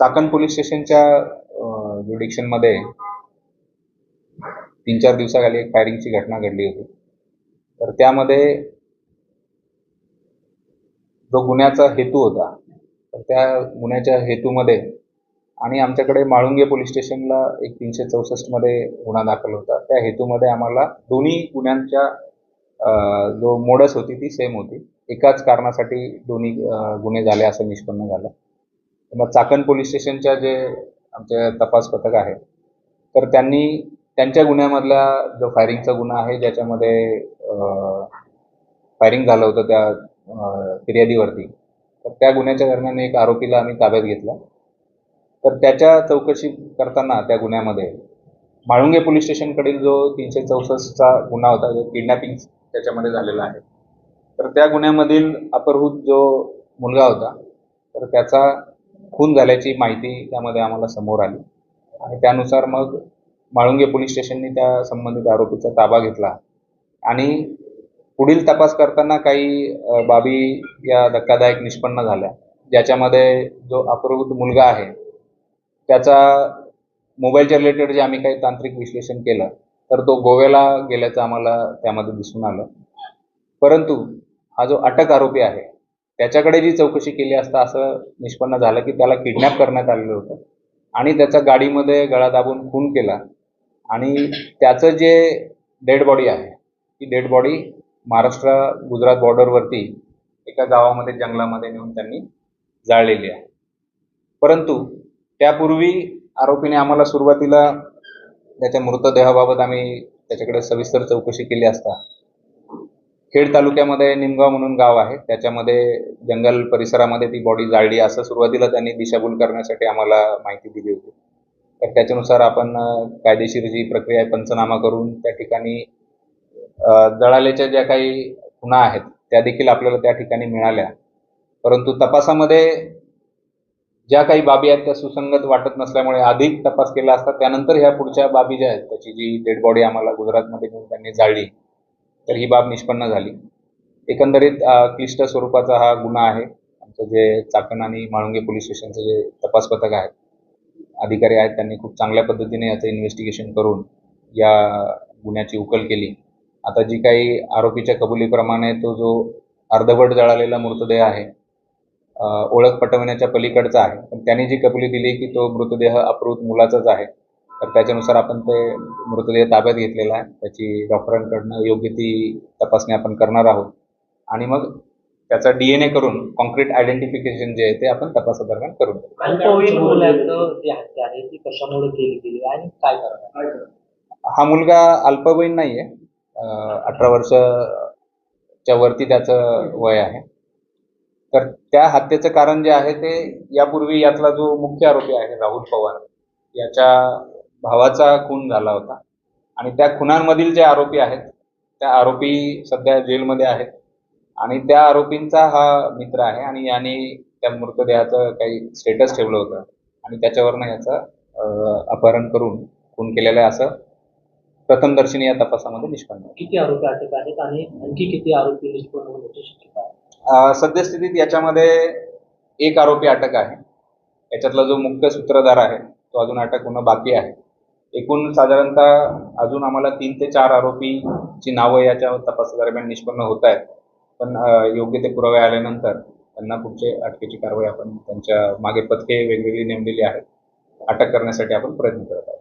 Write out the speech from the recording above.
Chakan police स्टेशनच्या ज्युडिक्शनमध्ये तीन चार दिवसाखाली एक फायरिंगची घटना घडली होती. तर त्यामध्ये जो गुन्ह्याचा हेतू होता तर त्या गुन्ह्याच्या हेतूमध्ये आणि आमच्याकडे माळुंगे पोलीस स्टेशनला एक तीनशे चौसष्टमध्ये गुन्हा दाखल होता. त्या हेतूमध्ये आम्हाला दोन्ही गुन्ह्यांच्या जो मोडस होती ती सेम होती. एकाच कारणासाठी दोन्ही गुन्हे झाले असं निष्पन्न झालं. मग चाकण पोलीस स्टेशनच्या जे आमचे तपास पथक आहे तर त्यांनी त्यांच्या गुन्ह्यामधला जो फायरिंगचा गुन्हा आहे ज्याच्यामध्ये फायरिंग झालं होतं त्या फिर्यादीवरती तर त्या गुन्ह्याच्या दरम्यान एक आरोपीला आम्ही ताब्यात घेतला. तर त्याच्या चौकशी करताना त्या गुन्ह्यामध्ये माळुंगे पोलीस स्टेशनकडील जो तीनशे चौसष्टचा गुन्हा होता जो किडनॅपिंग त्याच्यामध्ये झालेला आहे तर त्या गुन्ह्यामधील अपरहूत जो मुलगा होता तर त्याचा खून झाल्याची माहिती त्यामध्ये आम्हाला समोर आली. आणि त्यानुसार मग माळुंगे पोलीस स्टेशननी त्या संबंधित आरोपीचा ताबा घेतला. आणि पुढील तपास करताना काही बाबी या धक्कादायक निष्पन्न झाल्या. ज्याच्यामध्ये जो अपहृत मुलगा आहे त्याचा मोबाईलच्या रिलेटेड जे आम्ही काही तांत्रिक विश्लेषण केलं तर तो गोव्याला गेल्याचं आम्हाला त्यामध्ये दिसून आलं. परंतु हा जो अटक आरोपी आहे त्याच्याकडे जी चौकशी केली असता असं निष्पन्न झालं की त्याला किडनॅप करण्यात आलेलं होतं. आणि त्याचा गाडीमध्ये गळा दाबून खून केला. आणि त्याचं जे डेड बॉडी आहे ती डेड बॉडी महाराष्ट्र गुजरात बॉर्डरवरती एका गावामध्ये जंगलामध्ये नेऊन त्यांनी जाळलेली आहे. परंतु त्यापूर्वी आरोपीने आम्हाला सुरुवातीला त्याच्या मृतदेहाबाबत आम्ही त्याच्याकडे सविस्तर चौकशी केली असता खेड तालुक्यामध्ये निमगाव म्हणून गाव आहे. त्याच्यामध्ये जंगल परिसरामध्ये ती बॉडी जाळली. असं सुरुवातीला त्यांनी दिशाभूल करण्यासाठी आम्हाला माहिती दिली होती. तर त्याच्यानुसार आपण कायदेशीर जी प्रक्रिया आहे पंचनामा करून त्या ठिकाणी दळालेच्या ज्या काही खुणा आहेत त्या देखील आपल्याला त्या ठिकाणी मिळाल्या. परंतु तपासामध्ये ज्या काही बाबी आहेत त्या सुसंगत वाटत नसल्यामुळे अधिक तपास केला असता त्यानंतर ह्या पुढच्या बाबी ज्या आहेत त्याची जी डेड बॉडी आम्हाला गुजरातमध्ये घेऊन त्यांनी जाळली तर ही बाब निष्पन्न झाली. एकंदरीत क्लिष्ट स्वरूपाचा हा गुन्हा आहे. आमचं जे चाकण आणि माळुंगे पोलीस स्टेशनचं जे तपास पथक आहे अधिकारी आहेत त्यांनी खूप चांगल्या पद्धतीने याचं इन्व्हेस्टिगेशन करून या गुन्ह्याची उकल केली. आता जी काही आरोपीच्या कबुलीप्रमाणे तो जो अर्धवट जळालेला मृतदेह आहे ओळख पटवण्याच्या पलीकडचा आहे पण त्यांनी जी कबुली दिली की तो मृतदेह अप्रूत मुलाचाच आहे. तर त्याच्यानुसार आपण ते मृतदेह ताब्यात घेतलेला आहे. त्याची डॉक्टरांकडनं योग्य ती तपासणी आपण करणार आहोत. आणि मग त्याचा डी एन ए करून कॉन्क्रीट आयडेंटिफिकेशन जे आहे ते आपण तपासादरम्यान करून हा मुलगा अल्पवयीन नाही आहे अठरा वर्षाच्या वरती त्याचं वय आहे. तर त्या हत्येचं कारण जे आहे ते यापूर्वी यातला जो मुख्य आरोपी आहे राहुल पवार याच्या भावाचा खून झाला होता. आणि त्या खुनांमधील जे आरोपी आहेत त्या आरोपी सध्या जेलमध्ये आहेत. आणि त्या आरोपींचा हा मित्र आहे आणि याने त्या मृतदेहाचं काही स्टेटस ठेवलं होतं. आणि त्याच्यावरनं याचं अपहरण करून खून केलेलं आहे असं प्रथमदर्शनी या तपासामध्ये निष्पन्न. किती आरोपी अटक आहेत आणि आणखी किती आरोपी निष्पन्न होण्याची शक्यता आहे सद्यस्थितीत याच्यामध्ये एक आरोपी अटक आहे. याच्यातला जो मुख्य सूत्रधार आहे तो अजून अटक होणं बाकी आहे. एकूण साधारणतः अजून आम्हाला तीन ते चार आरोपीची नावं याच्या तपासादरम्यान निष्पन्न होत आहेत. पण योग्य ते पुरावे आल्यानंतर त्यांना पुढचे अटकेची कारवाई आपण त्यांच्या मागे पथके वेगवेगळी नेमलेली आहेत. अटक करण्यासाठी आपण प्रयत्न करत आहोत.